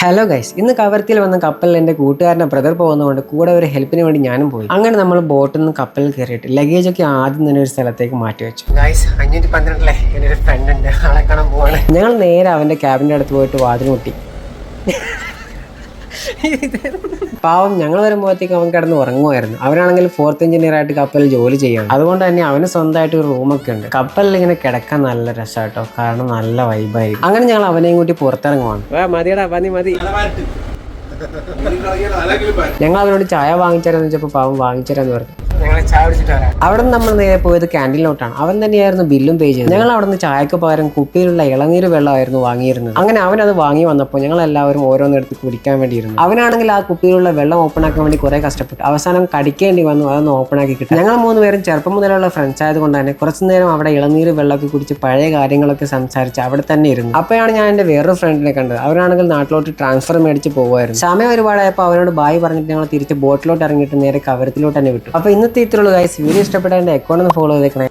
Hello guys ഇന്ന് കവർത്തിയിൽ വന്ന കപ്പലിൽ എന്റെ കൂട്ടുകാരന്റെ ബ്രദർ പോകുന്നതുകൊണ്ട് കൂടെ ഒരു ഹെൽപ്പിന് വേണ്ടി ഞാനും പോയി. അങ്ങനെ നമ്മൾ ബോട്ടിൽ നിന്ന് കപ്പലിൽ കയറിയിട്ട് ലഗേജ് ഒക്കെ ആദ്യം തന്നെ ഒരു സ്ഥലത്തേക്ക് മാറ്റി വെച്ചു. ഗൈസ് അഞ്ഞൂറ്റി പന്ത്രണ്ടിലെ എന്റെ ഒരു ഫ്രണ്ട് ഉണ്ട്. ആളെ കാണാൻ പോവാണ്. ഞങ്ങൾ നേരെ അവന്റെ ക്യാബിന്റെ അടുത്ത് പോയിട്ട് വാതിൽ മുട്ടി. പാവം ഞങ്ങൾ വരുമ്പോഴത്തേക്ക് അവൻ കിടന്ന് ഉറങ്ങുമായിരുന്നു. അവനാണെങ്കിൽ ഫോർത്ത് എഞ്ചിനീയർ ആയിട്ട് കപ്പലിൽ ജോലി ചെയ്യണം അതുകൊണ്ട് തന്നെ അവന് സ്വന്തമായിട്ട് ഒരു റൂമൊക്കെ ഉണ്ട്. കപ്പലിൽ ഇങ്ങനെ കിടക്കാൻ നല്ല രസമാട്ടോ കാരണം നല്ല വൈബായിരിക്കും അങ്ങനെ ഞങ്ങൾ അവനെയും കൂട്ടി പുറത്തിറങ്ങുവാണ്. മതിയടാ മതി. മതി ഞങ്ങൾ അവനോട് ചായ വാങ്ങിച്ചരാന്ന് വെച്ചപ്പോൾ പാവം വാങ്ങിച്ചരാന്ന് പറഞ്ഞു. അവിടെ നമ്മൾ നേരെ പോയത് ക്യാന്റീനിലോട്ടാണ് അവൻ തന്നെയായിരുന്നു ബില്ലും പേ ചെയ്തത്. ഞങ്ങൾ അവിടെ നിന്ന് ചായക്ക് പകരം കുപ്പിയിലുള്ള ഇളനീര് വെള്ളമായിരുന്നു വാങ്ങിയിരുന്നത്. അങ്ങനെ അവൻ അത് വാങ്ങി വന്നപ്പോൾ ഞങ്ങൾ എല്ലാവരും ഓരോന്നെടുത്ത് കുടിക്കാൻ വേണ്ടിയിരുന്നു. അവനാണെങ്കിൽ ആ കുപ്പിയിലുള്ള വെള്ളം ഓപ്പൺ ആക്കാൻ വേണ്ടി കുറെ കഷ്ടപ്പെട്ടു. അവസാനം കടിക്കേണ്ടി വന്നു അതൊന്ന് ഓപ്പൺ ആക്കി കിട്ടും. ഞങ്ങൾ മൂന്ന് പേരും ചെറുപ്പം മുതലുള്ള ഫ്രണ്ട്സ് ആയതുകൊണ്ട് തന്നെ കുറച്ചു നേരം അവിടെ ഇളനീര് വെള്ളമൊക്കെ കുടിച്ച് പഴയ കാര്യങ്ങളൊക്കെ സംസാരിച്ച് അവിടെ തന്നെ ഇരുന്നു. അപ്പോഴാണ് ഞാൻ എന്റെ വേറൊരു ഫ്രണ്ടിനെ കണ്ടത്. അവരാണെങ്കിൽ നാട്ടിലോട്ട് ട്രാൻസ്ഫർ മേടിച്ച് പോകുമായിരുന്നു സമയം ഒരുപാടായപ്പോൾ അവനോട് ബായ് പറഞ്ഞിട്ട് ഞങ്ങൾ തിരിച്ച് ബോട്ടിലോട്ട് ഇറങ്ങിയിട്ട് നേരെ കവരത്തിലോട്ട് തന്നെ വിട്ടു. അപ്പോൾ ഇന്നത്തെ ഇത്രയുള്ളൂ ഗൈസ് വീഡിയോ ഇഷ്ടപ്പെട്ട എന്റെ അക്കൗണ്ട് ഒന്ന് ഫോളോ ചെയ്തേക്കണേ.